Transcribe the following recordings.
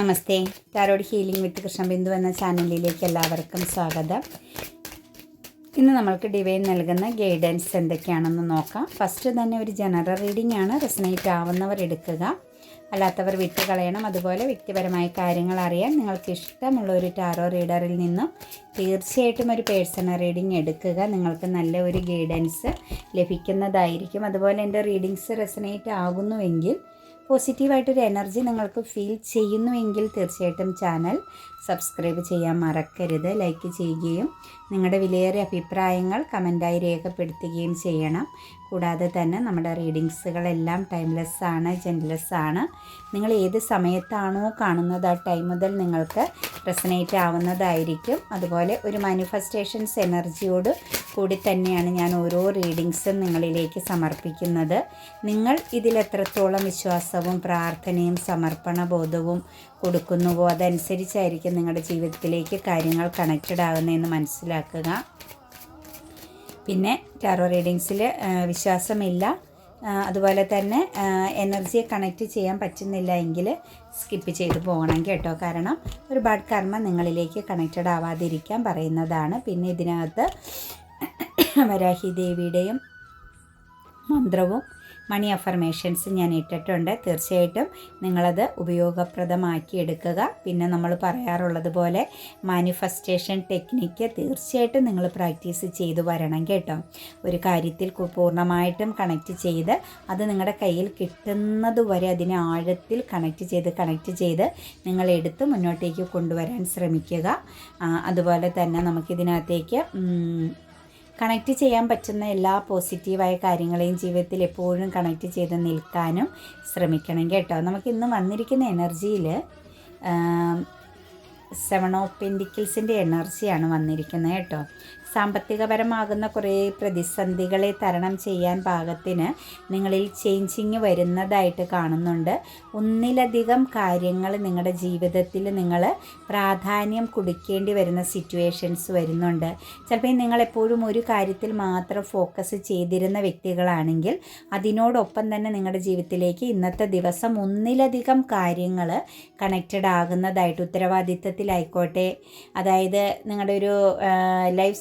Namaste. Tarot healing with Krishnabindu എന്ന ചാനലിലേക്ക് എല്ലാവർക്കും സ്വാഗതം. ഇന്ന് നമ്മൾക്ക് ഡിവൈൻ നൽകുന്ന ഗൈഡൻസ് എന്തൊക്കെയാണെന്ന് നോക്കാം. ഫസ്റ്റ് തന്നെ ഒരു ജനറൽ റീഡിംഗ് ആണ്. റെസനേറ്റ് ആവുന്നവർ എടുക്കുക. അല്ലാത്തവർ വിട്ട് കളയണം. അതുപോലെ വ്യക്തിപരമായ കാര്യങ്ങൾ അറിയാൻ നിങ്ങൾക്ക് ഇഷ്ടമുള്ള ഒരു ടാറോ റീഡറിൽ നിന്നും തീർച്ചയായിട്ടും ഒരു പേഴ്സണൽ റീഡിംഗ് എടുക്കുക. നിങ്ങൾക്ക് നല്ല ഒരു ഗൈഡൻസ് ലഭിക്കുന്നതായിരിക്കും. അതുപോലെ എന്റെ റീഡിങ്സ് റെസനേറ്റ് ആകുന്നുവെങ്കിൽ പോസിറ്റീവായിട്ടൊരു എനർജി നിങ്ങൾക്ക് ഫീൽ ചെയ്യുന്നുവെങ്കിൽ തീർച്ചയായിട്ടും ചാനൽ സബ്സ്ക്രൈബ് ചെയ്യാൻ മറക്കരുത് ലൈക്ക് ചെയ്യുകയും നിങ്ങളുടെ വിലയേറിയ അഭിപ്രായങ്ങൾ കമന്റായി രേഖപ്പെടുത്തുകയും ചെയ്യണം. കൂടാതെ തന്നെ നമ്മുടെ റീഡിങ്സുകളെല്ലാം ടൈംലെസ് ആണ് ജെൻലെസ് ആണ് നിങ്ങൾ ഏത് സമയത്താണോ കാണുന്നത് ആ ടൈം മുതൽ നിങ്ങൾക്ക് റെസനേറ്റ് ആവുന്നതായിരിക്കും. അതുപോലെ ഒരു മാനിഫെസ്റ്റേഷൻസ് എനർജിയോട് കൂടി തന്നെയാണ് ഞാൻ ഓരോ റീഡിങ്സും നിങ്ങളിലേക്ക് സമർപ്പിക്കുന്നത്. നിങ്ങൾ ഇതിൽ എത്രത്തോളം വിശ്വാസവും പ്രാർത്ഥനയും സമർപ്പണ ബോധവും കൊടുക്കുന്നുവോ അതനുസരിച്ചായിരിക്കും നിങ്ങളുടെ ജീവിതത്തിലേക്ക് കാര്യങ്ങൾ കണക്റ്റഡ് ആകുന്നതെന്ന് മനസ്സിലാക്കുക. പിന്നെ ടാറോ റീഡിങ്സിൽ വിശ്വാസമില്ല. അതുപോലെ തന്നെ എനർജിയെ കണക്റ്റ് ചെയ്യാൻ പറ്റുന്നില്ല എങ്കിൽ സ്കിപ്പ് ചെയ്ത് പോകണം കേട്ടോ. കാരണം ഒരുപാട് കർമ്മ നിങ്ങളിലേക്ക് കണക്റ്റഡ് ആവാതിരിക്കാൻ പറയുന്നതാണ്. പിന്നെ ഇതിനകത്ത് വരാഹി ദേവിയുടെയും മന്ത്രവും മണി അഫർമേഷൻസ് ഞാൻ ഇട്ടിട്ടുണ്ട്. തീർച്ചയായിട്ടും നിങ്ങളത് ഉപയോഗപ്രദമാക്കി എടുക്കുക. പിന്നെ നമ്മൾ പറയാറുള്ളത് പോലെ മാനിഫെസ്റ്റേഷൻ ടെക്നിക്ക് തീർച്ചയായിട്ടും നിങ്ങൾ പ്രാക്ടീസ് ചെയ്തു വരണം കേട്ടോ. ഒരു കാര്യത്തിൽ പൂർണമായിട്ടും കണക്റ്റ് ചെയ്ത് അത് നിങ്ങളുടെ കയ്യിൽ കിട്ടുന്നത് വരെ അതിനെ ആഴത്തിൽ കണക്റ്റ് ചെയ്ത് കണക്റ്റ് ചെയ്ത് നിങ്ങൾ എടുത്ത് മുന്നോട്ടേക്ക് കൊണ്ടുവരാൻ ശ്രമിക്കുക. അതുപോലെ തന്നെ നമുക്കിതിനകത്തേക്ക് കണക്റ്റ് ചെയ്യാൻ പറ്റുന്ന എല്ലാ പോസിറ്റീവായ കാര്യങ്ങളെയും ജീവിതത്തിൽ എപ്പോഴും കണക്ട് ചെയ്ത് നിൽക്കാനും ശ്രമിക്കണം കേട്ടോ. നമുക്ക് ഇന്ന് വന്നിരിക്കുന്ന എനർജിയിൽ സെവൻ ഓഫ് പെൻഡിക്കിൾസിന്റെ എനർജിയാണ് വന്നിരിക്കുന്നത് കേട്ടോ. സാമ്പത്തികപരമാകുന്ന കുറേ പ്രതിസന്ധികളെ തരണം ചെയ്യാൻ പാകത്തിന് നിങ്ങളിൽ ചേഞ്ചിങ് വരുന്നതായിട്ട് കാണുന്നുണ്ട്. ഒന്നിലധികം കാര്യങ്ങൾ നിങ്ങളുടെ ജീവിതത്തിൽ നിങ്ങൾ പ്രാധാന്യം കൊടുക്കേണ്ടി വരുന്ന സിറ്റുവേഷൻസ് വരുന്നുണ്ട്. ചിലപ്പോൾ നിങ്ങളെപ്പോഴും ഒരു കാര്യത്തിൽ മാത്രം ഫോക്കസ് ചെയ്തിരുന്ന വ്യക്തികളാണെങ്കിൽ അതിനോടൊപ്പം തന്നെ നിങ്ങളുടെ ജീവിതത്തിലേക്ക് ഇന്നത്തെ ദിവസം ഒന്നിലധികം കാര്യങ്ങൾ കണക്റ്റഡ് ആകുന്നതായിട്ട് ഉത്തരവാദിത്തത്തിലായിക്കോട്ടെ. അതായത് നിങ്ങളുടെ ഒരു ലൈഫ്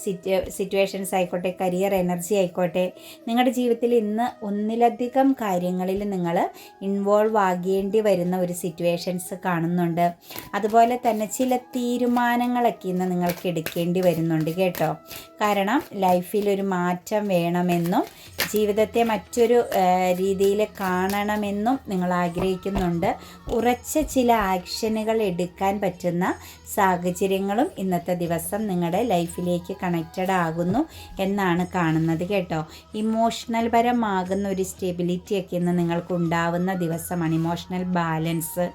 സിറ്റുവേഷൻസ് ആയിക്കോട്ടെ കരിയർ എനർജി ആയിക്കോട്ടെ നിങ്ങളുടെ ജീവിതത്തിൽ ഇന്ന് ഒന്നിലധികം കാര്യങ്ങളിൽ നിങ്ങൾ ഇൻവോൾവ് ആകേണ്ടി വരുന്ന ഒരു സിറ്റുവേഷൻസ് കാണുന്നുണ്ട്. അതുപോലെ തന്നെ ചില തീരുമാനങ്ങളൊക്കെ ഇന്ന് നിങ്ങൾക്ക് എടുക്കേണ്ടി വരുന്നുണ്ട് കേട്ടോ. കാരണം ലൈഫിൽ ഒരു മാറ്റം വേണമെന്നും ജീവിതത്തെ മറ്റൊരു രീതിയിൽ കാണണമെന്നും നിങ്ങൾ ആഗ്രഹിക്കുന്നുണ്ട്. ഉറച്ച ചില ആക്ഷനുകൾ എടുക്കാൻ പറ്റുന്ന സാഹചര്യങ്ങളും ഇന്നത്തെ ദിവസം നിങ്ങളുടെ ലൈഫിലേക്ക് കണക്റ്റഡ് ആകുന്നു എന്നാണ് കാണുന്നത് കേട്ടോ. ഇമോഷണൽ പരമാകുന്ന ഒരു സ്റ്റെബിലിറ്റിയൊക്കെ ഇന്ന് നിങ്ങൾക്ക് ഉണ്ടാവുന്ന ദിവസമാണ് ഇമോഷണൽ ബാലൻസ്.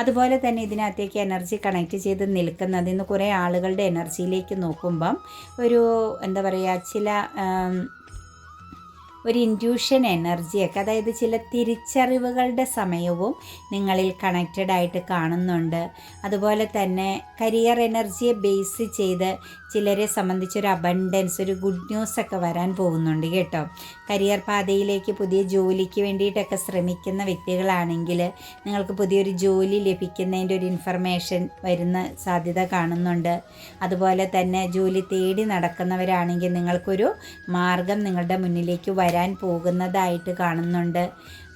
അതുപോലെ തന്നെ ഇതിനകത്തേക്ക് എനർജി കണക്ട് ചെയ്ത് നിൽക്കുന്നത് ഇന്ന് കുറേ ആളുകളുടെ എനർജിയിലേക്ക് നോക്കുമ്പം ഒരു എന്താ പറയുക ചില ഒരു ഇൻഡ്യൂഷൻ എനർജിയൊക്കെ അതായത് ചില തിരിച്ചറിവുകളുടെ സമയവും നിങ്ങളിൽ കണക്റ്റഡ് ആയിട്ട് കാണുന്നുണ്ട്. അതുപോലെ തന്നെ കരിയർ എനർജിയെ ബേസ് ചെയ്ത് ചിലരെ സംബന്ധിച്ചൊരു അബണ്ടൻസ് ഒരു ഗുഡ് ന്യൂസ് ഒക്കെ വരാൻ പോകുന്നുണ്ട് കേട്ടോ. കരിയർ പാതയിലേക്ക് പുതിയ ജോലിക്ക് വേണ്ടിയിട്ടൊക്കെ ശ്രമിക്കുന്ന വ്യക്തികളാണെങ്കിൽ നിങ്ങൾക്ക് പുതിയൊരു ജോലി ലഭിക്കുന്നതിന്റെ ഒരു ഇൻഫർമേഷൻ വരുന്ന സാധ്യത കാണുന്നുണ്ട്. അതുപോലെ തന്നെ ജോലി തേടി നടക്കുന്നവരാണെങ്കിൽ നിങ്ങൾക്കൊരു മാർഗം നിങ്ങളുടെ മുന്നിലേക്ക് വരാൻ പോകുന്നതായിട്ട് കാണുന്നുണ്ട്.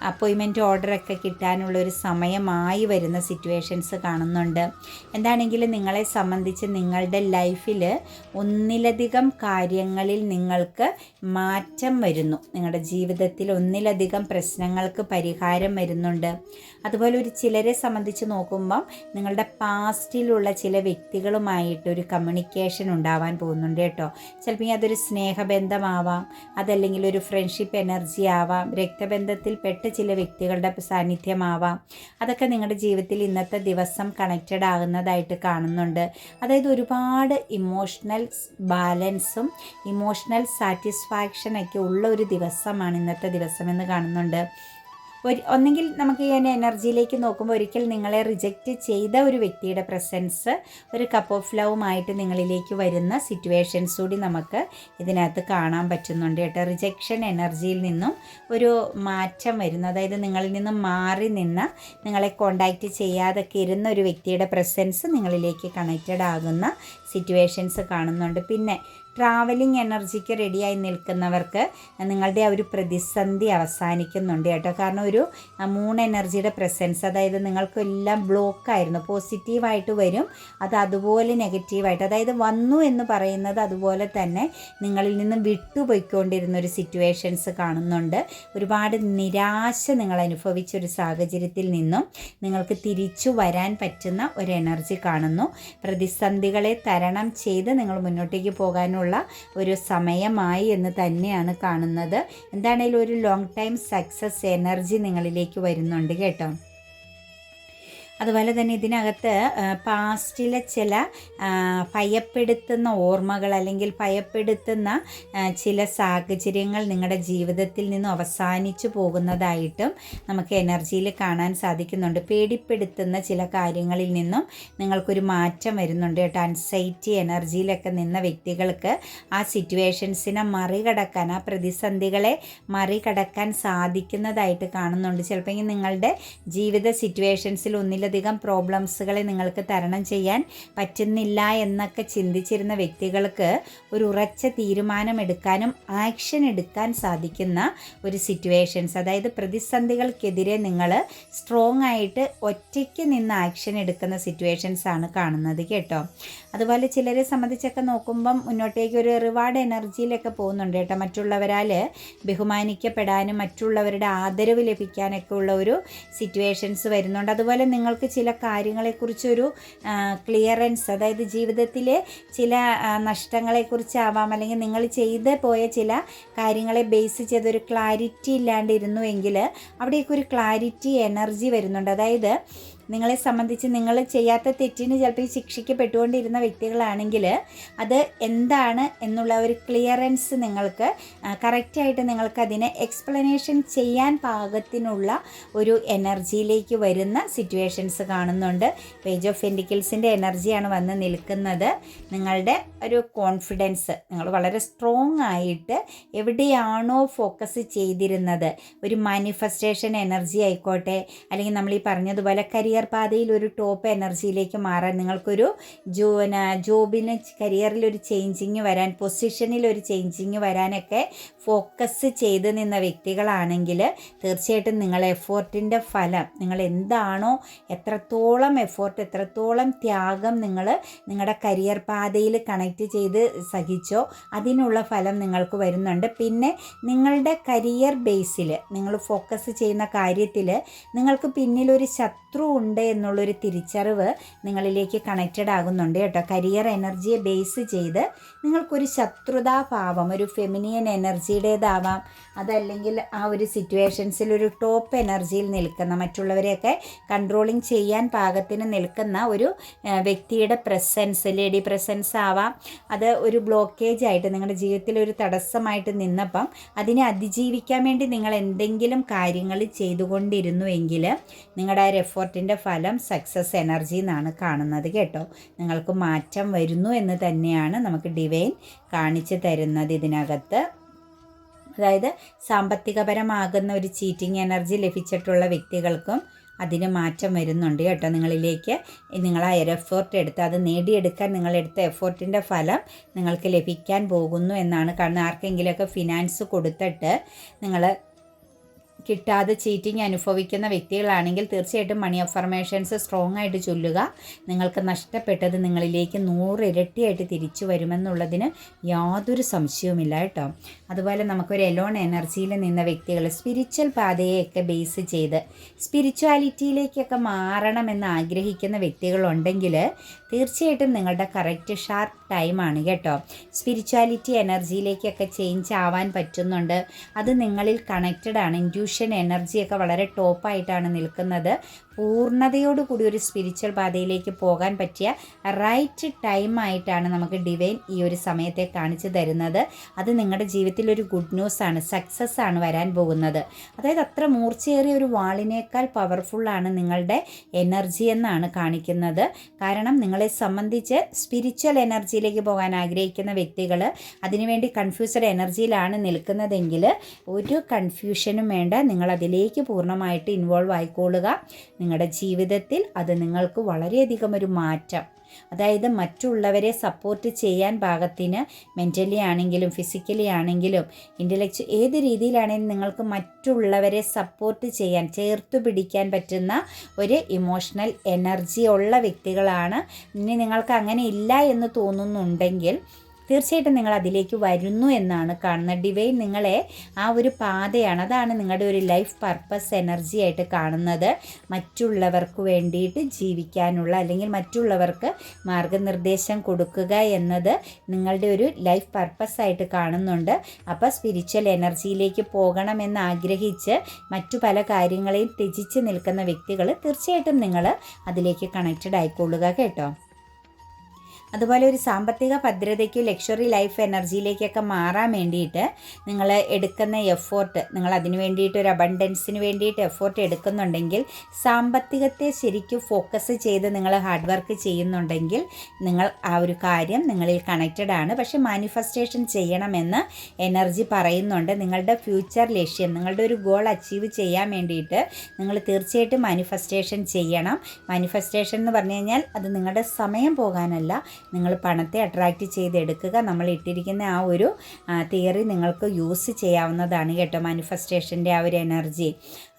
അപ്പോയിൻമെന്റ് ഓർഡറൊക്കെ കിട്ടാനുള്ള ഒരു സമയമായി വരുന്ന സിറ്റുവേഷൻസ് കാണുന്നുണ്ട്. എന്താണെങ്കിലും നിങ്ങളെ സംബന്ധിച്ച് നിങ്ങളുടെ ലൈഫിൽ ഒന്നിലധികം കാര്യങ്ങളിൽ നിങ്ങൾക്ക് മാറ്റം വരുന്നു. നിങ്ങളുടെ ജീവിതത്തിൽ ഒന്നിലധികം പ്രശ്നങ്ങൾക്ക് പരിഹാരം വരുന്നുണ്ട്. അതുപോലെ ഒരു ചിലരെ സംബന്ധിച്ച് നോക്കുമ്പം നിങ്ങളുടെ പാസ്റ്റിലുള്ള ചില വ്യക്തികളുമായിട്ട് ഒരു കമ്മ്യൂണിക്കേഷൻ ഉണ്ടാവാൻ പോകുന്നുണ്ട് കേട്ടോ. ചിലപ്പോൾ അതൊരു സ്നേഹബന്ധമാവാം അതല്ലെങ്കിൽ ഒരു ഫ്രണ്ട്ഷിപ്പ് എനർജി ആവാം രക്തബന്ധത്തിൽപ്പെട്ട ചില വ്യക്തികളുടെ സാന്നിധ്യമാവാം. അതൊക്കെ നിങ്ങളുടെ ജീവിതത്തിൽ ഇന്നത്തെ ദിവസം കണക്റ്റഡ് ആകുന്നതായിട്ട് കാണുന്നുണ്ട്. അതായത് ഒരുപാട് ഇമോഷണൽ ബാലൻസും ഇമോഷണൽ സാറ്റിസ്ഫാക്ഷനൊക്കെ ഉള്ള ഒരു ദിവസമാണ് ഇന്നത്തെ ദിവസം എന്ന് കാണുന്നുണ്ട്. ഒരു ഒന്നെങ്കിൽ നമുക്ക് ഈ എനർജിയിലേക്ക് നോക്കുമ്പോൾ ഒരിക്കൽ നിങ്ങളെ റിജക്റ്റ് ചെയ്ത ഒരു വ്യക്തിയുടെ പ്രസൻസ് ഒരു കപ്പ് ഓഫ് ലവുമായിട്ട് നിങ്ങളിലേക്ക് വരുന്ന സിറ്റുവേഷൻസ് കൂടി നമുക്ക് ഇതിനകത്ത് കാണാൻ പറ്റുന്നുണ്ട് കേട്ടോ. റിജക്ഷൻ എനർജിയിൽ നിന്നും ഒരു മാറ്റം വരുന്നു. അതായത് നിങ്ങളിൽ നിന്നും മാറി നിന്ന് നിങ്ങളെ കോണ്ടാക്റ്റ് ചെയ്യാതൊക്കെ ഇരുന്ന ഒരു വ്യക്തിയുടെ പ്രസൻസ് നിങ്ങളിലേക്ക് കണക്റ്റഡ് ആകുന്ന സിറ്റുവേഷൻസ് കാണുന്നുണ്ട്. പിന്നെ ട്രാവലിംഗ് എനർജിക്ക് റെഡിയായി നിൽക്കുന്നവർക്ക് നിങ്ങളുടെ ആ ഒരു പ്രതിസന്ധി അവസാനിക്കുന്നുണ്ട് കേട്ടോ. കാരണം ഒരു മൂൺ എനർജിയുടെ പ്രസൻസ് അതായത് നിങ്ങൾക്കെല്ലാം ബ്ലോക്കായിരുന്നു പോസിറ്റീവായിട്ട് വരും അത് അതുപോലെ നെഗറ്റീവായിട്ട് അതായത് വന്നു എന്ന് പറയുന്നത് അതുപോലെ തന്നെ നിങ്ങളിൽ നിന്ന് വിട്ടുപോയിക്കൊണ്ടിരുന്ന ഒരു സിറ്റുവേഷൻസ് കാണുന്നുണ്ട്. ഒരുപാട് നിരാശ നിങ്ങൾ അനുഭവിച്ച ഒരു സാഹചര്യത്തിൽ നിന്നും നിങ്ങൾക്ക് തിരിച്ചു വരാൻ പറ്റുന്ന ഒരു എനർജി കാണുന്നു. പ്രതിസന്ധികളെ ചെയ്ത് നിങ്ങൾ മുന്നോട്ടേക്ക് പോകാനുള്ള ഒരു സമയമായി എന്ന് തന്നെയാണ് കാണുന്നത്. എന്താണേലും ഒരു ലോങ് ടൈം സക്സസ് എനർജി നിങ്ങളിലേക്ക് വരുന്നുണ്ട് കേട്ടോ. അതുപോലെ തന്നെ ഇതിനകത്ത് പാസ്റ്റിലെ ചില ഭയപ്പെടുത്തുന്ന ഓർമ്മകൾ അല്ലെങ്കിൽ ഭയപ്പെടുത്തുന്ന ചില സാഹചര്യങ്ങൾ നിങ്ങളുടെ ജീവിതത്തിൽ നിന്നും അവസാനിച്ചു പോകുന്നതായിട്ടും നമുക്ക് എനർജിയിൽ കാണാൻ സാധിക്കുന്നുണ്ട്. പേടിപ്പെടുത്തുന്ന ചില കാര്യങ്ങളിൽ നിന്നും നിങ്ങൾക്കൊരു മാറ്റം വരുന്നുണ്ട് കേട്ടോ. അൺസൈറ്റി എനർജിയിലൊക്കെ നിന്ന വ്യക്തികൾക്ക് ആ സിറ്റുവേഷൻസിനെ മറികടക്കാൻ ആ പ്രതിസന്ധികളെ മറികടക്കാൻ സാധിക്കുന്നതായിട്ട് കാണുന്നുണ്ട്. ചിലപ്പോൾ നിങ്ങളുടെ ജീവിത സിറ്റുവേഷൻസിൽ ഒന്നിൽ വളരെയധികം പ്രോബ്ലംസുകളെ നിങ്ങൾക്ക് തരണം ചെയ്യാൻ പറ്റുന്നില്ല എന്നൊക്കെ ചിന്തിച്ചിരുന്ന വ്യക്തികൾക്ക് ഒരു ഉറച്ച തീരുമാനമെടുക്കാനും ആക്ഷൻ എടുക്കാൻ സാധിക്കുന്ന ഒരു സിറ്റുവേഷൻസ് അതായത് പ്രതിസന്ധികൾക്കെതിരെ നിങ്ങൾ സ്ട്രോങ് ആയിട്ട് ഒറ്റയ്ക്ക് നിന്ന് ആക്ഷൻ എടുക്കുന്ന സിറ്റുവേഷൻസ് ആണ് കാണുന്നത് കേട്ടോ. അതുപോലെ ചിലരെ സംബന്ധിച്ചൊക്കെ നോക്കുമ്പം മുന്നോട്ടേക്ക് ഒരു റിവാർഡ് എനർജിയിലൊക്കെ പോകുന്നുണ്ട് കേട്ടോ. മറ്റുള്ളവരാൽ ബഹുമാനിക്കപ്പെടാനും മറ്റുള്ളവരുടെ ആദരവ് ലഭിക്കാനൊക്കെ ഉള്ള ഒരു സിറ്റുവേഷൻസ് വരുന്നുണ്ട്. അതുപോലെ നിങ്ങൾക്ക് ചില കാര്യങ്ങളെക്കുറിച്ചൊരു ക്ലിയറൻസ് അതായത് ജീവിതത്തിലെ ചില നഷ്ടങ്ങളെക്കുറിച്ചാവാം അല്ലെങ്കിൽ നിങ്ങൾ ചെയ്ത് പോയ ചില കാര്യങ്ങളെ ബേസ് ചെയ്തൊരു ക്ലാരിറ്റി ഇല്ലാണ്ടിരുന്നുവെങ്കിൽ അവിടെയൊക്കെ ഒരു ക്ലാരിറ്റി എനർജി വരുന്നുണ്ട്. അതായത് നിങ്ങളെ സംബന്ധിച്ച് നിങ്ങൾ ചെയ്യാത്ത തെറ്റിന് ചിലപ്പോൾ ശിക്ഷിക്കപ്പെട്ടുകൊണ്ടിരുന്ന വ്യക്തികളാണെങ്കിൽ അത് എന്താണ് എന്നുള്ള ഒരു ക്ലിയറൻസ് നിങ്ങൾക്ക് കറക്റ്റായിട്ട് നിങ്ങൾക്ക് അതിനെ എക്സ്പ്ലനേഷൻ ചെയ്യാൻ പാകത്തിനുള്ള ഒരു എനർജിയിലേക്ക് വരുന്ന സിറ്റുവേഷൻസ് കാണുന്നുണ്ട്. പേജ് ഓഫ് എൻഡിക്കിൾസിന്റെ എനർജിയാണ് വന്ന് നിൽക്കുന്നത്. നിങ്ങളുടെ ഒരു കോൺഫിഡൻസ് നിങ്ങൾ വളരെ സ്ട്രോങ് ആയിട്ട് എവിടെയാണോ ഫോക്കസ് ചെയ്തിരുന്നത്. ഒരു മാനിഫെസ്റ്റേഷൻ എനർജി ആയിക്കോട്ടെ അല്ലെങ്കിൽ നമ്മൾ ഈ പറഞ്ഞതുപോലെ കരിയർ പാതയിൽ ഒരു ടോപ്പ് എനർജിയിലേക്ക് മാറാൻ നിങ്ങൾക്കൊരു ജോ ജോബിന് കരിയറിൽ ഒരു ചേഞ്ചിങ് വരാൻ പൊസിഷനിൽ ഒരു ചേഞ്ചിങ് വരാനൊക്കെ ഫോക്കസ് ചെയ്ത് നിന്ന വ്യക്തികളാണെങ്കിൽ തീർച്ചയായിട്ടും നിങ്ങൾ എഫോർട്ടിന്റെ ഫലം നിങ്ങൾ എന്താണോ എത്രത്തോളം എഫോർട്ട് എത്രത്തോളം ത്യാഗം നിങ്ങൾ നിങ്ങളുടെ കരിയർ പാതയിൽ കണക്റ്റ് ചെയ്ത് സഹിച്ചോ അതിനുള്ള ഫലം നിങ്ങൾക്ക് വരുന്നുണ്ട്. പിന്നെ നിങ്ങളുടെ കരിയർ ബേസിൽ നിങ്ങൾ ഫോക്കസ് ചെയ്യുന്ന കാര്യത്തിൽ നിങ്ങൾക്ക് പിന്നിലൊരു ശത്രു ഉണ്ട് എന്നുള്ളൊരു തിരിച്ചറിവ് നിങ്ങളിലേക്ക് കണക്റ്റഡ് ആകുന്നുണ്ട് കേട്ടോ. കരിയർ എനർജിയെ ബേസ് ചെയ്ത് നിങ്ങൾക്കൊരു ശത്രുതാഭാവം ഒരു ഫെമിനിയൻ എനർജിയുടേതാവാം അതല്ലെങ്കിൽ ആ ഒരു സിറ്റുവേഷൻസിൽ ഒരു ടോപ്പ് എനർജിയിൽ നിൽക്കുന്ന മറ്റുള്ളവരെയൊക്കെ കൺട്രോളിങ് ചെയ്യാൻ പാകത്തിന് നിൽക്കുന്ന ഒരു വ്യക്തിയുടെ പ്രസൻസ് ലേഡി പ്രസൻസ് ആവാം. അത് ഒരു ബ്ലോക്കേജ് ആയിട്ട് നിങ്ങളുടെ ജീവിതത്തിൽ ഒരു തടസ്സമായിട്ട് നിന്നപ്പം അതിനെ അതിജീവിക്കാൻ വേണ്ടി നിങ്ങൾ എന്തെങ്കിലും കാര്യങ്ങൾ ചെയ്തുകൊണ്ടിരുന്നുവെങ്കിൽ നിങ്ങളുടെ ആ ഒരു എഫോർട്ടിന്റെ ഫലം സക്സസ് എനർജി എന്നാണ് കാണുന്നത് കേട്ടോ. നിങ്ങൾക്ക് മാറ്റം വരുന്നു എന്ന് തന്നെയാണ് നമുക്ക് ഡിവൈൻ കാണിച്ചു തരുന്നത് ഇതിനകത്ത്. അതായത് സാമ്പത്തികപരമാകുന്ന ഒരു ചീറ്റിംഗ് എനർജി ലഭിച്ചിട്ടുള്ള വ്യക്തികൾക്കും അതിന് മാറ്റം വരുന്നുണ്ട് കേട്ടോ. നിങ്ങളിലേക്ക് നിങ്ങൾ ആ എഫേർട്ട് എടുത്ത് അത് നേടിയെടുക്കാൻ നിങ്ങളെടുത്ത എഫേർട്ടിന്റെ ഫലം നിങ്ങൾക്ക് ലഭിക്കാൻ പോകുന്നു എന്നാണ്. കാരണം ആർക്കെങ്കിലുമൊക്കെ ഫിനാൻസ് കൊടുത്തിട്ട് നിങ്ങൾ കിട്ടാതെ ചീറ്റിംഗ് അനുഭവിക്കുന്ന വ്യക്തികളാണെങ്കിൽ തീർച്ചയായിട്ടും മണി അഫർമേഷൻസ് സ്ട്രോങ് ആയിട്ട് ചൊല്ലുക. നിങ്ങൾക്ക് നഷ്ടപ്പെട്ടത് നിങ്ങളിലേക്ക് നൂറ് ഇരട്ടിയായിട്ട് തിരിച്ചു വരുമെന്നുള്ളതിന് യാതൊരു സംശയവുമില്ല കേട്ടോ. അതുപോലെ നമുക്കൊരു എലോൺ എനർജിയിൽ നിന്ന വ്യക്തികൾ സ്പിരിച്വൽ പാതയെയൊക്കെ ബേസ് ചെയ്ത് സ്പിരിച്വാലിറ്റിയിലേക്കൊക്കെ മാറണമെന്ന് ആഗ്രഹിക്കുന്ന വ്യക്തികളുണ്ടെങ്കിൽ തീർച്ചയായിട്ടും നിങ്ങളുടെ കറക്റ്റ് ഷാർപ്പ് ടൈമാണ് കേട്ടോ. സ്പിരിച്വാലിറ്റി എനർജിയിലേക്കൊക്കെ ചേഞ്ച് ആവാൻ പറ്റുന്നുണ്ട്. അത് നിങ്ങളിൽ കണക്റ്റഡ് ആണ്. ഇൻഡ്യൂഷൻ എനർജിയൊക്കെ വളരെ ടോപ്പായിട്ടാണ് നിൽക്കുന്നത്. പൂർണതയോടുകൂടി ഒരു സ്പിരിച്വൽ പാതയിലേക്ക് പോകാൻ പറ്റിയ റൈറ്റ് ടൈം ആയിട്ടാണ് നമുക്ക് ഡിവൈൻ ഈ ഒരു സമയത്തെ കാണിച്ചു തരുന്നത്. അത് നിങ്ങളുടെ ജീവിതത്തിൽ ഒരു ഗുഡ് ന്യൂസ് ആണ് സക്സസ് ആണ് വരാൻ പോകുന്നത്. അതായത് അത്ര മൂർച്ചയേറിയ ഒരു വാളിനേക്കാൾ പവർഫുള്ളാണ് നിങ്ങളുടെ എനർജി എന്നാണ് കാണിക്കുന്നത്. കാരണം നിങ്ങളെ സംബന്ധിച്ച് സ്പിരിച്വൽ എനർജിയിലേക്ക് പോകാൻ ആഗ്രഹിക്കുന്ന വ്യക്തികൾ അതിനുവേണ്ടി കൺഫ്യൂസ്ഡ് എനർജിയിലാണ് നിൽക്കുന്നതെങ്കിൽ ഒരു കൺഫ്യൂഷനും വേണ്ട. നിങ്ങൾ അതിലേക്ക് പൂർണമായിട്ട് ഇൻവോൾവ് ആയിക്കോളുക നിങ്ങളുടെ ജീവിതത്തിൽ അത് നിങ്ങൾക്ക് വളരെയധികം ഒരു മാറ്റം. അതായത് മറ്റുള്ളവരെ സപ്പോർട്ട് ചെയ്യാൻ പാകത്തിന് മെന്റലി ആണെങ്കിലും ഫിസിക്കലി ആണെങ്കിലും ഇന്റലക്ച്വൽ ഏത് രീതിയിലാണെങ്കിലും നിങ്ങൾക്ക് മറ്റുള്ളവരെ സപ്പോർട്ട് ചെയ്യാൻ ചേർത്ത് പിടിക്കാൻ പറ്റുന്ന ഒരു ഇമോഷണൽ എനർജി ഉള്ള വ്യക്തികളാണ്. ഇനി നിങ്ങൾക്ക് അങ്ങനെ ഇല്ല എന്ന് തോന്നുന്നുണ്ടെങ്കിൽ തീർച്ചയായിട്ടും നിങ്ങൾ അതിലേക്ക് വരുന്നു എന്നാണ് കാണുന്നത്. ഡിവൈൻ നിങ്ങളെ ആ ഒരു പാതയാണ്. അതാണ് നിങ്ങളുടെ ഒരു ലൈഫ് പർപ്പസ് എനർജി ആയിട്ട് കാണുന്നത്. മറ്റുള്ളവർക്ക് വേണ്ടിയിട്ട് ജീവിക്കാനുള്ള അല്ലെങ്കിൽ മറ്റുള്ളവർക്ക് മാർഗനിർദ്ദേശം കൊടുക്കുക എന്നത് നിങ്ങളുടെ ഒരു ലൈഫ് പർപ്പസ് ആയിട്ട് കാണുന്നുണ്ട്. അപ്പോൾ സ്പിരിച്വൽ എനർജിയിലേക്ക് പോകണമെന്ന് ആഗ്രഹിച്ച് മറ്റു പല കാര്യങ്ങളെയും ത്യജിച്ച് നിൽക്കുന്ന വ്യക്തികൾ തീർച്ചയായിട്ടും നിങ്ങൾ അതിലേക്ക് കണക്റ്റഡ് ആയിക്കൊള്ളുക കേട്ടോ. അതുപോലെ ഒരു സാമ്പത്തിക ഭദ്രതയ്ക്ക് ലക്ഷറി ലൈഫ് എനർജിയിലേക്കൊക്കെ മാറാൻ വേണ്ടിയിട്ട് നിങ്ങൾ എടുക്കുന്ന എഫോർട്ട് നിങ്ങൾ അതിന് വേണ്ടിയിട്ട് ഒരു അബണ്ടൻസിന് വേണ്ടിയിട്ട് എഫോർട്ട് എടുക്കുന്നുണ്ടെങ്കിൽ സാമ്പത്തികത്തെ ശരിക്കും ഫോക്കസ് ചെയ്ത് നിങ്ങൾ ഹാർഡ് വർക്ക് ചെയ്യുന്നുണ്ടെങ്കിൽ നിങ്ങൾ ആ ഒരു കാര്യം നിങ്ങളിൽ കണക്റ്റഡ് ആണ്. പക്ഷെ മാനിഫെസ്റ്റേഷൻ ചെയ്യണമെന്ന് എനർജി പറയുന്നുണ്ട്. നിങ്ങളുടെ ഫ്യൂച്ചർ ലക്ഷ്യം നിങ്ങളുടെ ഒരു ഗോൾ അച്ചീവ് ചെയ്യാൻ വേണ്ടിയിട്ട് നിങ്ങൾ തീർച്ചയായിട്ടും മാനിഫെസ്റ്റേഷൻ ചെയ്യണം. മാനിഫെസ്റ്റേഷൻ എന്ന് പറഞ്ഞു കഴിഞ്ഞാൽ അത് നിങ്ങളുടെ സമയം പോകാനല്ല നിങ്ങൾ പണത്തെ അട്രാക്റ്റ് ചെയ്തെടുക്കുക. നമ്മൾ ഇട്ടിരിക്കുന്ന ആ ഒരു തിയറി നിങ്ങൾക്ക് യൂസ് ചെയ്യാവുന്നതാണ് കേട്ടോ മാനിഫെസ്റ്റേഷന്റെ ആ ഒരു എനർജി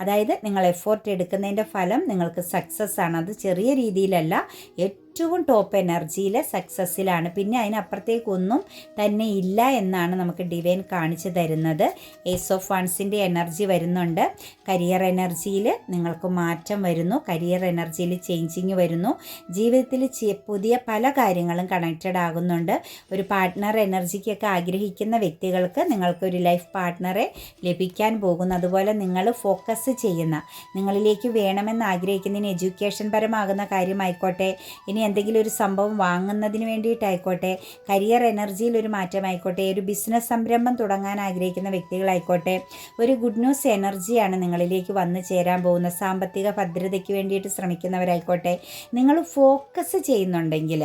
അതായത് നിങ്ങൾ എഫോർട്ട് എടുക്കുന്നതിന്റെ ഫലം നിങ്ങൾക്ക് സക്സസ് ആണ്. അത് ചെറിയ രീതിയിലല്ല ഏറ്റവും ടോപ്പ് എനർജിയിൽ സക്സസ്സിലാണ് പിന്നെ അതിനപ്പുറത്തേക്കൊന്നും തന്നെ ഇല്ല എന്നാണ് നമുക്ക് ഡിവൈൻ കാണിച്ചു തരുന്നത്. ഏസ് ഓഫ് വൺസിന്റെ എനർജി വരുന്നുണ്ട്. കരിയർ എനർജിയിൽ നിങ്ങൾക്ക് മാറ്റം വരുന്നു. കരിയർ എനർജിയിൽ ചേഞ്ചിങ് വരുന്നു. ജീവിതത്തിൽ പുതിയ പല കാര്യങ്ങളും കണക്റ്റഡ് ആകുന്നുണ്ട്. ഒരു പാർട്ട്ണർ എനർജിക്കൊക്കെ ആഗ്രഹിക്കുന്ന വ്യക്തികൾക്ക് നിങ്ങൾക്ക് ഒരു ലൈഫ് പാർട്ട്ണറെ ലഭിക്കാൻ പോകുന്നു. അതുപോലെ നിങ്ങൾ ഫോക്കസ് ചെയ്യുന്ന നിങ്ങളിലേക്ക് വേണമെന്ന് ആഗ്രഹിക്കുന്നതിന് എഡ്യൂക്കേഷൻ പരമാകുന്ന കാര്യമായിക്കോട്ടെ. ഇനി എന്തെങ്കിലും ഒരു സംഭവം വാങ്ങുന്നതിന് വേണ്ടിയിട്ടായിക്കോട്ടെ കരിയർ എനർജിയിൽ ഒരു മാറ്റമായിക്കോട്ടെ ഒരു ബിസിനസ് സംരംഭം തുടങ്ങാൻ ആഗ്രഹിക്കുന്ന വ്യക്തികളായിക്കോട്ടെ ഒരു ഗുഡ് ന്യൂസ് എനർജിയാണ് നിങ്ങളിലേക്ക് വന്നു ചേരാൻ പോകുന്ന സാമ്പത്തിക ഭദ്രതയ്ക്ക് വേണ്ടിയിട്ട് ശ്രമിക്കുന്നവരായിക്കോട്ടെ നിങ്ങൾ ഫോക്കസ് ചെയ്യുന്നുണ്ടെങ്കിൽ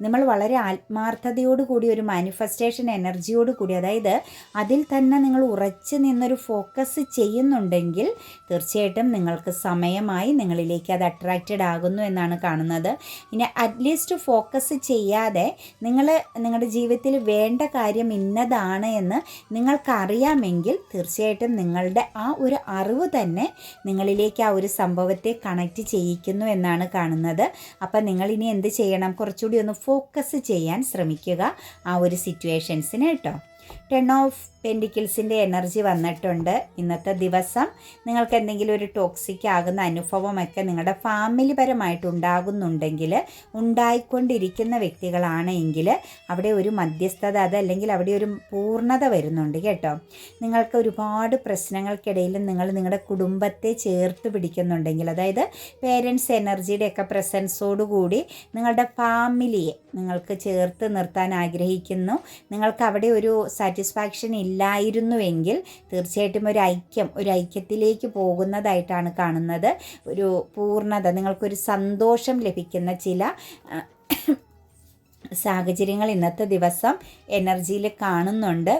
നമ്മൾ വളരെ ആത്മാർത്ഥതയോടുകൂടി ഒരു മാനിഫെസ്റ്റേഷൻ എനർജിയോട് കൂടി അതായത് അതിൽ തന്നെ നിങ്ങൾ ഉറച്ചു നിന്നൊരു ഫോക്കസ് ചെയ്യുന്നുണ്ടെങ്കിൽ തീർച്ചയായിട്ടും നിങ്ങൾക്ക് സമയമായി നിങ്ങളിലേക്ക് അത് അട്രാക്റ്റഡ് ആകുന്നു എന്നാണ് കാണുന്നത്. ഇനി അറ്റ്ലീസ്റ്റ് ഫോക്കസ് ചെയ്യാതെ നിങ്ങൾ നിങ്ങളുടെ ജീവിതത്തിൽ വേണ്ട കാര്യം ഇന്നതാണ് എന്ന് നിങ്ങൾക്കറിയാമെങ്കിൽ തീർച്ചയായിട്ടും നിങ്ങളുടെ ആ ഒരു അറിവ് തന്നെ നിങ്ങളിലേക്ക് ആ ഒരു സംഭവത്തെ കണക്റ്റ് ചെയ്യിക്കുന്നു എന്നാണ് കാണുന്നത്. അപ്പം നിങ്ങളിനി എന്ത് ചെയ്യണം? കുറച്ചുകൂടി ഒന്ന് ഫോക്കസ് ചെയ്യാൻ ശ്രമിക്കുക ആ ഒരു സിറ്റുവേഷൻസിന് കേട്ടോ. ടെൺ ഓഫ് പെൻഡിക്കിൾസിന്റെ എനർജി വന്നിട്ടുണ്ട്. ഇന്നത്തെ ദിവസം നിങ്ങൾക്ക് എന്തെങ്കിലും ഒരു ടോക്സിക് ആകുന്ന അനുഭവമൊക്കെ നിങ്ങളുടെ ഫാമിലി പരമായിട്ട് ഉണ്ടാകുന്നുണ്ടെങ്കിൽ ഉണ്ടായിക്കൊണ്ടിരിക്കുന്ന വ്യക്തികളാണെങ്കിൽ അവിടെ ഒരു മധ്യസ്ഥത അതല്ലെങ്കിൽ അവിടെ ഒരു പൂർണത വരുന്നുണ്ട് കേട്ടോ. നിങ്ങൾക്ക് ഒരുപാട് പ്രശ്നങ്ങൾക്കിടയിൽ നിങ്ങൾ നിങ്ങളുടെ കുടുംബത്തെ ചേർത്ത് പിടിക്കുന്നുണ്ടെങ്കിൽ അതായത് പേരൻസ് എനർജിയുടെയൊക്കെ പ്രസൻസോടുകൂടി നിങ്ങളുടെ ഫാമിലിയെ നിങ്ങൾക്ക് ചേർത്ത് നിർത്താൻ ആഗ്രഹിക്കുന്നു. നിങ്ങൾക്ക് അവിടെ ഒരു സാറ്റിസ്ഫാക്ഷൻ ഇല്ലായിരുന്നുവെങ്കിൽ തീർച്ചയായിട്ടും ഒരു ഐക്യം ഒരു ഐക്യത്തിലേക്ക് പോകുന്നതായിട്ടാണ് കാണുന്നത്. ഒരു പൂർണത നിങ്ങൾക്കൊരു സന്തോഷം ലഭിക്കുന്ന ചില സാഹചര്യങ്ങൾ ഇന്നത്തെ ദിവസം എനർജിയിൽ കാണുന്നുണ്ട്.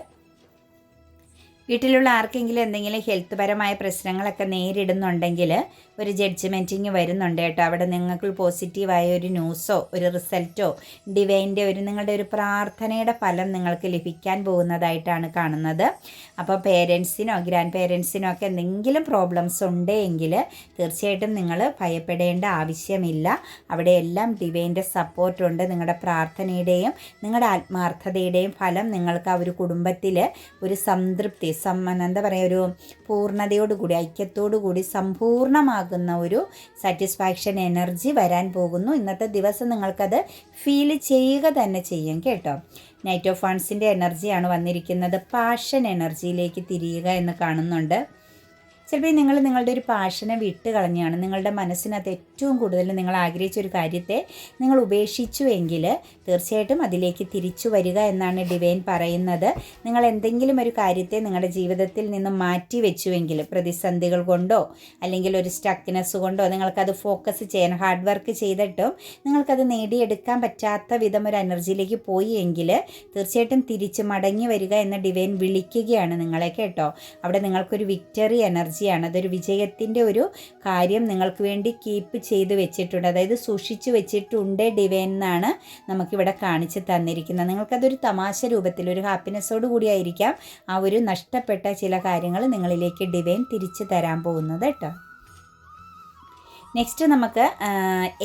വീട്ടിലുള്ള ആർക്കെങ്കിലും എന്തെങ്കിലും ഹെൽത്ത് പരമായ പ്രശ്നങ്ങളൊക്കെ നേരിടുന്നുണ്ടെങ്കിൽ ഒരു ജഡ്ജ്മെന്റിങ് വരുന്നുണ്ട് കേട്ടോ. അവിടെ നിങ്ങൾക്ക് പോസിറ്റീവായ ഒരു ന്യൂസോ ഒരു റിസൾട്ടോ ഡിവൈന്റെ ഒരു നിങ്ങളുടെ ഒരു പ്രാർത്ഥനയുടെ ഫലം നിങ്ങൾക്ക് ലഭിക്കാൻ പോകുന്നതായിട്ടാണ് കാണുന്നത്. അപ്പോൾ പേരൻസിനോ ഗ്രാൻഡ് പേരൻസിനോ ഒക്കെ എന്തെങ്കിലും പ്രോബ്ലംസ് ഉണ്ടെങ്കിൽ തീർച്ചയായിട്ടും നിങ്ങൾ ഭയപ്പെടേണ്ട ആവശ്യമില്ല. അവിടെ എല്ലാം ഡിവൈന്റെ സപ്പോർട്ടുണ്ട് നിങ്ങളുടെ പ്രാർത്ഥനയുടെയും നിങ്ങളുടെ ആത്മാർത്ഥതയുടെയും ഫലം നിങ്ങൾക്ക് ആ ഒരു കുടുംബത്തിൽ ഒരു സംതൃപ്തി എന്താ പറയുക ഒരു പൂർണതയോടുകൂടി ഐക്യത്തോടുകൂടി സമ്പൂർണമാകുന്ന ഒരു സാറ്റിസ്ഫാക്ഷൻ എനർജി വരാൻ പോകുന്നു. ഇന്നത്തെ ദിവസം നിങ്ങൾക്കത് ഫീൽ ചെയ്യുക തന്നെ ചെയ്യും കേട്ടോ. നൈറ്റ് ഓഫ് ഫണ്ട്സിന്റെ എനർജിയാണ് വന്നിരിക്കുന്നത്. പാഷൻ എനർജിയിലേക്ക് തിരിയുക എന്ന് കാണുന്നുണ്ട്. ചിലപ്പോൾ നിങ്ങൾ നിങ്ങളുടെ ഒരു പാഷനെ വിട്ട് കളഞ്ഞാണ് നിങ്ങളുടെ മനസ്സിനകത്ത് ഏറ്റവും കൂടുതൽ നിങ്ങൾ ആഗ്രഹിച്ച ഒരു കാര്യത്തെ നിങ്ങൾ ഉപേക്ഷിച്ചു എങ്കിൽ തീർച്ചയായിട്ടും അതിലേക്ക് തിരിച്ചു വരിക എന്നാണ് ഡിവൈൻ പറയുന്നത്. നിങ്ങൾ എന്തെങ്കിലും ഒരു കാര്യത്തെ നിങ്ങളുടെ ജീവിതത്തിൽ നിന്ന് മാറ്റി വെച്ചുവെങ്കിൽ പ്രതിസന്ധികൾ കൊണ്ടോ അല്ലെങ്കിൽ ഒരു സ്റ്റക്നെസ് കൊണ്ടോ നിങ്ങൾക്കത് ഫോക്കസ് ചെയ്യാൻ ഹാർഡ് വർക്ക് ചെയ്തിട്ടും നിങ്ങൾക്കത് നേടിയെടുക്കാൻ പറ്റാത്ത വിധം ഒരു എനർജിയിലേക്ക് പോയി എങ്കിൽ തീർച്ചയായിട്ടും തിരിച്ച് മടങ്ങി വരിക എന്ന് ഡിവൈൻ വിളിക്കുകയാണ് നിങ്ങളെ കേട്ടോ. അവിടെ നിങ്ങൾക്കൊരു വിക്ടറി എനർജിയാണ് അതൊരു വിജയത്തിന്റെ ഒരു കാര്യം നിങ്ങൾക്ക് വേണ്ടി കീപ്പ് ചെയ്ത് വെച്ചിട്ടുണ്ട്. അതായത് സൂക്ഷിച്ചു വെച്ചിട്ടുണ്ട് ഡിവൈൻ എന്നാണ് നമുക്കിവിടെ കാണിച്ച് തന്നിരിക്കുന്നത്. നിങ്ങൾക്കതൊരു തമാശ രൂപത്തിൽ ഒരു ഹാപ്പിനെസ്സോട് കൂടിയായിരിക്കാം ആ ഒരു നഷ്ടപ്പെട്ട ചില കാര്യങ്ങൾ നിങ്ങളിലേക്ക് ഡിവൈൻ തിരിച്ചു തരാൻ പോകുന്നത് കേട്ടോ. നെക്സ്റ്റ് നമുക്ക്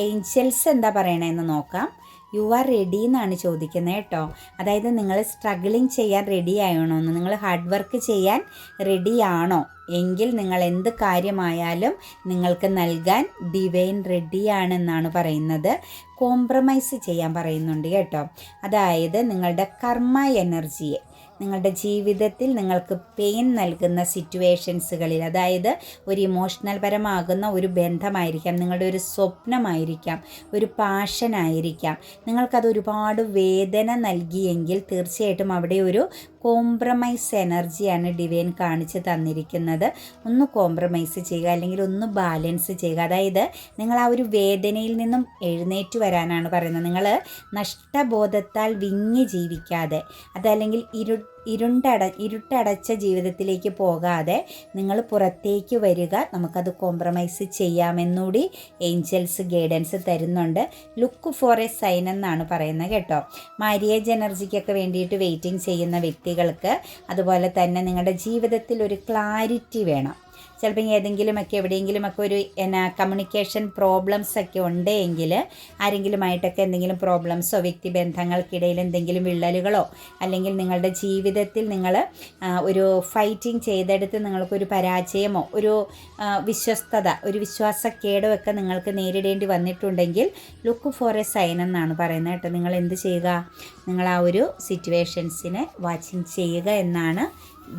ഏഞ്ചൽസ് എന്താ പറയണതെന്ന് നോക്കാം. യു ആർ റെഡി എന്നാണ് ചോദിക്കുന്നത് കേട്ടോ. അതായത് നിങ്ങൾ സ്ട്രഗിളിങ് ചെയ്യാൻ റെഡി ആയണോന്ന് നിങ്ങൾ ഹാർഡ് വർക്ക് ചെയ്യാൻ റെഡി ആണോ? എങ്കിൽ നിങ്ങൾ എന്ത് കാര്യമായാലും നിങ്ങൾക്ക് നൽകാൻ ഡിവൈൻ റെഡിയാണെന്നാണ് പറയുന്നത്. കോംപ്രമൈസ് ചെയ്യാൻ പറയുന്നുണ്ട് കേട്ടോ. അതായത് നിങ്ങളുടെ കർമ്മ എനർജിയെ നിങ്ങളുടെ ജീവിതത്തിൽ നിങ്ങൾക്ക് പെയിൻ നൽകുന്ന സിറ്റുവേഷൻസുകളിൽ അതായത് ഒരു ഇമോഷണൽ പരമാകുന്ന ഒരു ബന്ധമായിരിക്കാം നിങ്ങളുടെ ഒരു സ്വപ്നമായിരിക്കാം ഒരു പാഷനായിരിക്കാം നിങ്ങൾക്കത് ഒരുപാട് വേദന നൽകിയെങ്കിൽ തീർച്ചയായിട്ടും അവിടെ ഒരു കോംപ്രമൈസ് എനർജിയാണ് ഡിവൈൻ കാണിച്ച് തന്നിരിക്കുന്നത്. ഒന്ന് കോംപ്രമൈസ് ചെയ്യുക അല്ലെങ്കിൽ ഒന്ന് ബാലൻസ് ചെയ്യുക. അതായത് നിങ്ങൾ ആ ഒരു വേദനയിൽ നിന്നും എഴുന്നേറ്റ് വരാനാണ് പറയുന്നത്. നിങ്ങൾ നഷ്ടബോധത്താൽ വിങ്ങി ജീവിക്കാതെ അതല്ലെങ്കിൽ ഇരു ഇരുണ്ടട ഇരുട്ടടച്ച ജീവിതത്തിലേക്ക് പോകാതെ നിങ്ങൾ പുറത്തേക്ക് വരിക. നമുക്കത് കോംപ്രമൈസ് ചെയ്യാമെന്നുകൂടി ഏഞ്ചൽസ് ഗൈഡൻസ് തരുന്നുണ്ട്. ലുക്ക് ഫോർ എ സൈൻ എന്നാണ് പറയുന്നത് കേട്ടോ. മാരിയേജ് എനർജിക്കൊക്കെ വേണ്ടിയിട്ട് വെയിറ്റിംഗ് ചെയ്യുന്ന വ്യക്തികൾക്ക് അതുപോലെ തന്നെ നിങ്ങളുടെ ജീവിതത്തിൽ ഒരു ക്ലാരിറ്റി വേണം. ചിലപ്പോൾ ഏതെങ്കിലുമൊക്കെ എവിടെയെങ്കിലുമൊക്കെ ഒരു എന്നാ കമ്മ്യൂണിക്കേഷൻ പ്രോബ്ലംസ് ഒക്കെ ഉണ്ടെങ്കിൽ ആരെങ്കിലുമായിട്ടൊക്കെ എന്തെങ്കിലും പ്രോബ്ലംസോ വ്യക്തിബന്ധങ്ങൾക്കിടയിൽ എന്തെങ്കിലും വിള്ളലുകളോ അല്ലെങ്കിൽ നിങ്ങളുടെ ജീവിതത്തിൽ നിങ്ങൾ ഒരു ഫൈറ്റിംഗ് ചെയ്തെടുത്ത് നിങ്ങൾക്കൊരു പരാജയമോ ഒരു വിശ്വസ്തത ഒരു വിശ്വാസക്കേടോ ഒക്കെ നിങ്ങൾക്ക് നേരിടേണ്ടി വന്നിട്ടുണ്ടെങ്കിൽ ലുക്ക് ഫോർ എ സൈൻ എന്നാണ് പറയുന്നത് കേട്ടോ. നിങ്ങൾ എന്ത് ചെയ്യുക? നിങ്ങൾ ആ ഒരു സിറ്റുവേഷൻസിനെ വാച്ചിങ് ചെയ്യുക എന്നാണ്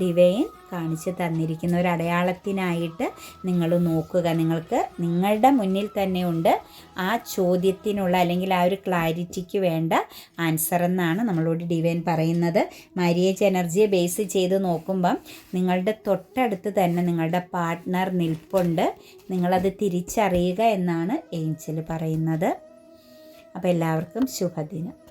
ഡിവൈൻ കാണിച്ചു തന്നിരിക്കുന്ന ഒരു അടയാളത്തിനായിട്ട് നിങ്ങൾ നോക്കുക. നിങ്ങൾക്ക് നിങ്ങളുടെ മുന്നിൽ തന്നെ ഉണ്ട്. ആ ചോദ്യത്തിനുള്ള അല്ലെങ്കിൽ ആ ഒരു ക്ലാരിറ്റിക്ക് വേണ്ട ആൻസർ എന്നാണ് നമ്മളോട് ഡിവൈൻ പറയുന്നത്. മാരിയേജ് എനർജിയെ ബേസ് ചെയ്ത് നോക്കുമ്പം നിങ്ങളുടെ തൊട്ടടുത്ത് തന്നെ നിങ്ങളുടെ പാർട്ട്ണർ നിൽപ്പുണ്ട്. നിങ്ങളത് തിരിച്ചറിയുക എന്നാണ് ഏഞ്ചൽ പറയുന്നത്. അപ്പോൾ എല്ലാവർക്കും ശുഭദിനം.